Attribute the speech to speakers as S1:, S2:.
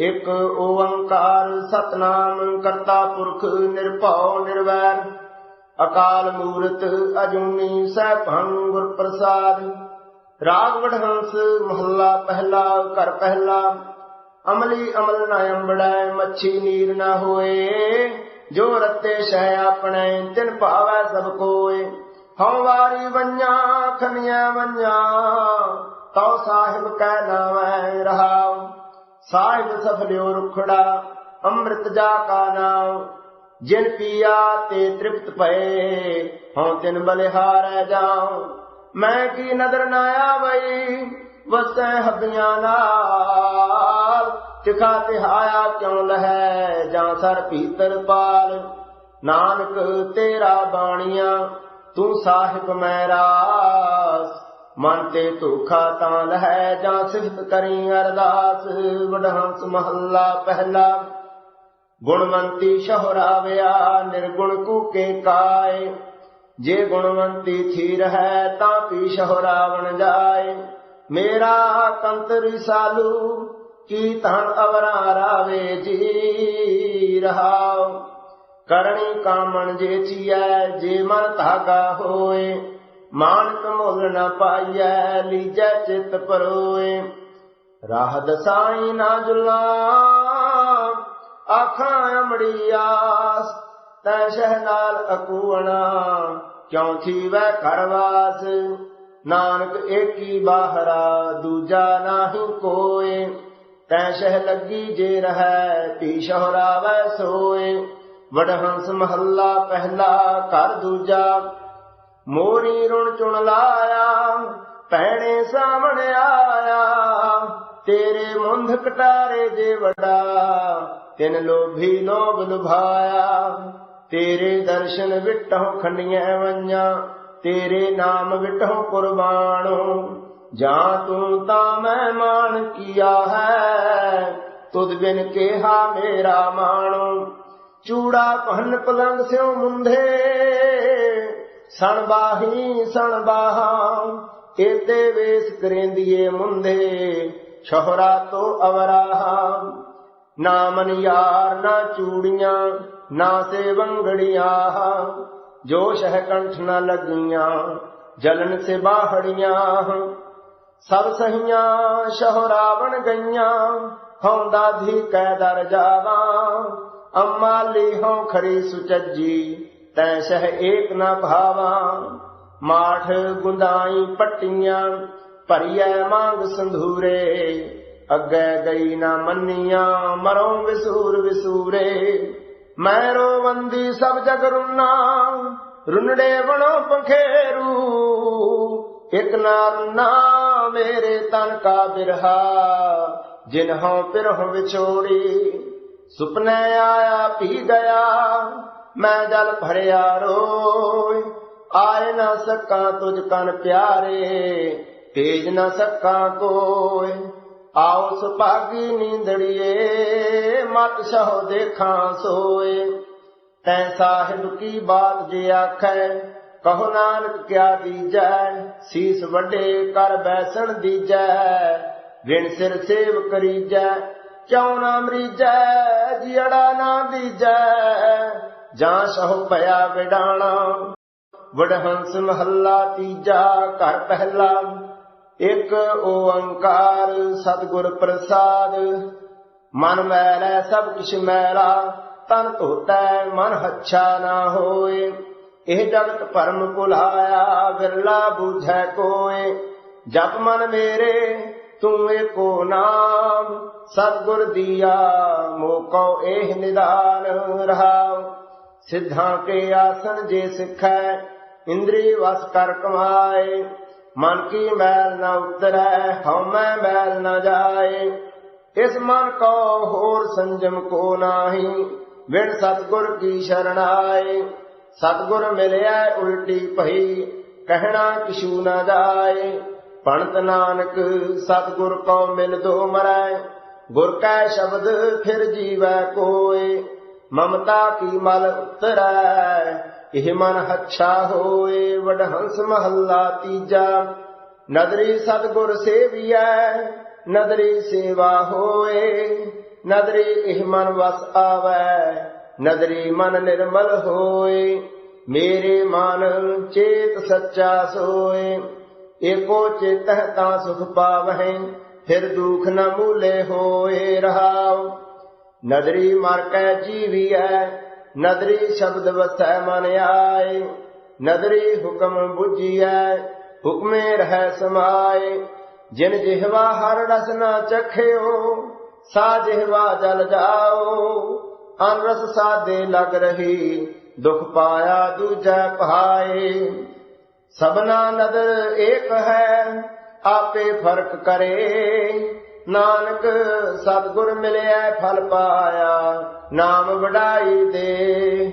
S1: ਇਕ ਓੰਕਾਰ ਸਤਨਾਮ ਕਰਤਾ ਪੁਰਖ ਨਿਰਭਉ ਨਿਰਵੈਰ, ਅਕਾਲ ਮੂਰਤ ਅਜੂਨੀ ਸੈਭੰ ਗੁਰ ਪ੍ਰਸਾਦ, ਰਾਗ ਵਡਹੰਸ ਮਹੱਲਾ ਪਹਿਲਾ, ਘਰ ਪਹਿਲਾ, ਅਮਲੀ ਅਮਲ ਨਾ ਅੰਬੜੈ, ਮੱਛੀ ਨੀਰ ਨਾ ਹੋਏ, ਜੋ ਰਤੇ ਸਹਿ ਆਪਣੇ, ਤਿਨ ਭਾਵੈ ਸਭ ਕੋਏ। ਹਉ ਵਾਰੀ ਵੰਨਾ ਖਨੀਆਂ ਵੰਨਾ ਤਉ ਸਾਹਿਬ ਕੈ ਨਾਮੈ ਰਹਾਉ। ਸਾਹਿਬ ਸਫਲਿਓ ਰੁਖੜਾ, ਅੰਮ੍ਰਿਤ ਜਾ ਕਾ ਨਾਮ ਜਿਨ ਪੀਆ ਤੇ ਤ੍ਰਿਪਤ ਭਏ, ਹਉ ਤਿਨ ਬਲਿਹਾਰੈ ਜਾਉ। ਮੈਂ ਕੀ ਨਦਰ ਨਾ ਆਵਈ, ਵਸੈ ਹੱਬੀਆਂ ਨਾਲ। ਤਿਖਾ ਤਿਹਾਇਆ ਕਿਉ ਲਹੈ, ਜਾਂ ਸਰ ਭੀਤਰ ਪਾਲ। ਨਾਨਕ ਤੇਰਾ ਬਾਣੀਆਂ, ਤੂੰ ਸਾਹਿਬ ਮੈਂ ਰਾਸ। ਮਨ ਤੇ ਧੋਖਾ ਤਾਂ ਲਹੈ ਜਾਂ ਸਿਫਤ ਕਰੀ ਅਰਦਾਸ। ਵਡਹੰਸ ਮਹੱਲਾ ਪਹਿਲਾ। ਗੁਣਵੰਤੀ ਸ਼ਹਰਾਵਿਆ ਨਿਰਗੁਣ ਕੂਕੇ ਕਾਏ। ਜੇ ਗੁਣਵੰਤੀ ਥੀ ਰਹੈ ਤਾਂ ਪੀ ਸ਼ਹਰਾਵਣ ਜਾਏ। ਮੇਰਾ ਕੰਤਰੀ ਸਾਲੂ, ਕੀ ਤਨ ਅਵਰਾ ਰਾਵੇ ਜੀ ਰਹਾਉ। ਕਰਣੀ ਕਾਮਣ ਜੇ ਚੀਐ, ਜੇ ਮਨ ਧਾਗਾ ਹੋਏ। ਮਾਨਕ ਮੁੱਲ ਨ ਪਾਈਐ, ਲੀਜੈ ਚਿਤ ਪਰੋਏ। ਰਾਹ ਦਸਾਈ ਨਾ ਜੁਲਾ, ਆਖਾਂ ਅਮੜੀ ਆਸ, ਤੈ ਸ਼ਹ ਨਾਲ ਅਕੂਣਾ ਕਿਉ ਥੀਵੈ ਘਰਵਾਸ ਨਾਨਕ ਏਕੀ ਬਾਹਰਾ, ਦੂਜਾ ਨਾਹੀ ਕੋਏ। ਤੈ ਸ਼ਹ ਲੱਗੀ ਜੇ ਰਹੈ ਤੀ ਸ਼ਹਰਾਵੈ ਸੋਏ। ਵਡਹੰਸ ਮਹੱਲਾ ਪਹਿਲਾ ਘਰ ਦੂਜਾ ਮੋਰੀ ਰੁਣ ਚੁਣ ਲਾਇਆ, ਭੈਣੇ ਸਾਹਮਣੇ ਆਇਆ, ਤੇਰੇ ਮੁੰਧ ਕਟਾਰੇ ਜੇ ਵਡਾ, ਤਿਨ ਲੋਭੀ ਲੋਭ ਲੁਭਾਇਆ, ਤੇਰੇ ਦਰਸ਼ਨ ਵਿਟਹੁ ਖੰਡੀਆਂ ਵੰਜਾਂ, ਤੇਰੇ ਨਾਮ ਵਿਟਹੁ ਕੁਰਬਾਨੋ ਜਾਂ ਤੂੰ ਤਾਂ ਮੈਂ ਮਾਨ ਕੀਆ ਹੈ, ਤੁਧ ਬਿਨ ਕਿਹਾ ਮੇਰਾ ਮਾਣੋ, ਚੂੜਾ ਪਹਿਨ ਪਲੰਗ ਸਿਉ ਮੁੰਧੇ ਸਣ ਬਾਹੀ, ਸਣ ਬਾਹਾਂ ਏਤੇ ਵੇਸ ਕਰੇਂਦੀਏ ਮੁੰਦੇ ਸ਼ਹਰਾ ਤੋਂ ਅਵਰਾਹਾ। ਨਾ ਮਨ ਯਾਰ, ਨਾ ਚੂੜੀਆਂ, ਨਾ ਸੇ ਵੰਗੜੀਆਂ। ਜੋ ਸ਼ਹ ਕੰਠ ਨਾ ਲੱਗੀਆਂ, ਜਲਨ ਸੇ ਬਾਹੜੀਆਂ। ਸਭ ਸਹੀਆਂ ਸ਼ਹਰਾਵਣ ਗਈਆਂ ਹੌਂਦਾ ਧੀ ਕੈ ਦਰ ਜਾਵਾਂ। ਅਮਾਲੀ ਹਉ ਖਰੀ ਸੁਚੱਜੀ ਤੈ ਸਹ ਏਕ ਨਾ ਭਾਵਾਂ, ਮਾਠ ਗੁੰਦਾਈ ਪੱਟੀਆਂ, ਭਰੀਐ ਮੰਗ ਸੰਧੂਰੇ, ਅੱਗੇ ਗਈ ਨਾ ਮੰਨੀਆਂ, ਮਰੋਂ ਵਿਸੂਰ ਵਿਸੂਰੇ। ਮੈਂ ਰੋਵੰਦੀ ਸਭ ਜਗ ਰੁਨਾ, ਰੁਨੜੇ ਬਣੋ ਪੰਖੇਰੂ, ਇਕ ਨਾ ਮੇਰੇ ਤਨ ਕਾ ਬਿਰਹਾ ਜਿਨਹੋਂ ਪਿਰਹ ਵਿਛੋੜੀ, ਸੁਪਨੇ ਆਇਆ ਪੀ ਗਿਆ ਮੈਂ ਜਲ ਭਰਿਆ ਰੋਏ। ਆਏ ਨਾ ਸਕਾਂ ਤੁਝ ਕਨ ਪਿਆਰੇ, ਤੇਜ ਨਾ ਸਕਾਂ ਕੋਏ। ਆਓ ਸੁਭਾਗੀ ਨੀਂਦੜੀਏ, ਮਤ ਸਹੁ ਦੇਖਾਂ ਸੋਏ। ਤੈ ਸਾਹਿਬ ਕੀ ਬਾਤ ਜੇ ਆਖੈ, ਕਹੋ ਨਾਨਕ ਕਿਆ ਦੀਜੈ? ਸੀਸ ਵੱਡੇ ਕਰ ਬੈਸਣ ਦੀਜੈ ਵਿਣ ਸਿਰ ਸੇਵ ਕਰੀਜੈ, ਕਿਉ ਨਾ ਮਰੀਜੈ ਜਿੜਾ ਨਾ ਦੀਜੈ ਜਾਂ ਸਹੁ ਭਇਆ ਵਿਡਾਣਾ। ਵਡਹੰਸ ਮਹੱਲਾ ਤੀਜਾ, ਘਰ ਪਹਿਲਾ। ਇਕ ਓੰਕਾਰ ਸਤਿਗੁਰ ਪ੍ਰਸਾਦ। ਮਨ ਮੈਲੈ ਸਭ ਕਿਛ ਮੈਲਾ, ਤਨ ਧੋਤੈ ਮਨ ਹੱਛਾ ਨਾ ਹੋਏ। ਇਹ ਜਗਤ ਭਰਮ ਭੁਲਾਇਆ, ਵਿਰਲਾ ਬੂਝੈ ਕੋਏ। ਜਪ ਮਨ ਮੇਰੇ, ਤੂੰ ਏਕੋ ਨਾਮ। ਸਤਿਗੁਰ ਦੀਆ ਮੋਕੋ ਇਹ ਨਿਦਾਨ ਰਹਾਉ। ਸਿੱਧਾਂ ਕੇ ਆਸਨ ਜੇ ਸਿੱਖੈ, ਇੰਦਰੀ ਵਸ ਕਰ ਕਮਾਏ। ਮਨ ਕੀ ਮੈਲ ਨਾ ਉਤਰੈ, ਹਉਮੈ ਮੈਲ ਨਾ ਜਾਏ। ਇਸ ਮਨ ਕੋ ਹੋਰ ਸੰਜਮ ਕੋ ਨਾਹੀ ਵਿਣ ਸਤਗੁਰ ਕੀ ਸ਼ਰਣਾਏ ਸਤਗੁਰ ਮਿਲਿਆ ਉਲਟੀ ਭਈ, ਕਹਿਣਾ ਕਿਛੂ ਨਾ ਜਾਏ। ਪਣਤ ਨਾਨਕ, ਸਤਗੁਰ ਕੋ ਮਿਲ ਦੋ ਮਰੈ, ਗੁਰ ਕੈ ਸ਼ਬਦ ਫਿਰ ਜੀਵੈ ਕੋਏ। ਮਮਤਾ ਕੀ ਮਲ ਉਤਰੈ? ਇਹ ਮਨ ਹੱਛਾ ਹੋਏ, ਵਡਹੰਸ ਮਹੱਲਾ ਤੀਜਾ। ਨਦਰੀ ਸਤਗੁਰ ਸੇਵੀਐ, ਨਦਰੀ ਸੇਵਾ ਹੋਏ। ਨਦਰੀ ਇਹ ਮਨ ਵਸ ਆਵੈ, ਨਦਰੀ ਮਨ ਨਿਰਮਲ ਹੋਏ। ਮੇਰੇ ਮਨ ਚੇਤ ਸੱਚਾ ਸੋਏ। ਏਕੋ ਚੇਤਹ ਤਾਂ ਸੁਖ ਪਾਵਹਿ, ਫਿਰ ਦੁਖ ਨ ਮੂਲੇ ਹੋਏ ਰਹਾਉ। ਨਦਰੀ ਮਰ ਕੈ ਜੀਵੀਐ, ਨਦਰੀ ਸ਼ਬਦ ਵਸੈ ਮਨ ਆਏ, ਨਦਰੀ ਹੁਕਮ 부ਜੀਐ ਹੁਕਮੇ ਰਹਿ ਸਮਾਏ। ਜਿਨ ਜਿਹਵਾ ਹਰ ਰਸ ਨਾ ਚਖਿਓ, ਸਾ ਜਿਹਵਾ ਜਲ ਜਾਓ। ਅਨਰਸ ਸਾਦੇ ਲਗ ਰਹੀ, ਦੁਖ ਪਾਇਆ ਦੂਜੈ ਪਾਏ ਸਭਨਾ ਨਦਰ ਏਕ ਹੈ, ਆਪੇ ਫ਼ਰਕ ਕਰੇ। ਨਾਨਕ ਸਤਿਗੁਰ ਮਿਲਿਆ ਫਲ ਪਾਇਆ ਨਾਮ ਵਡਾਈ ਦੇ।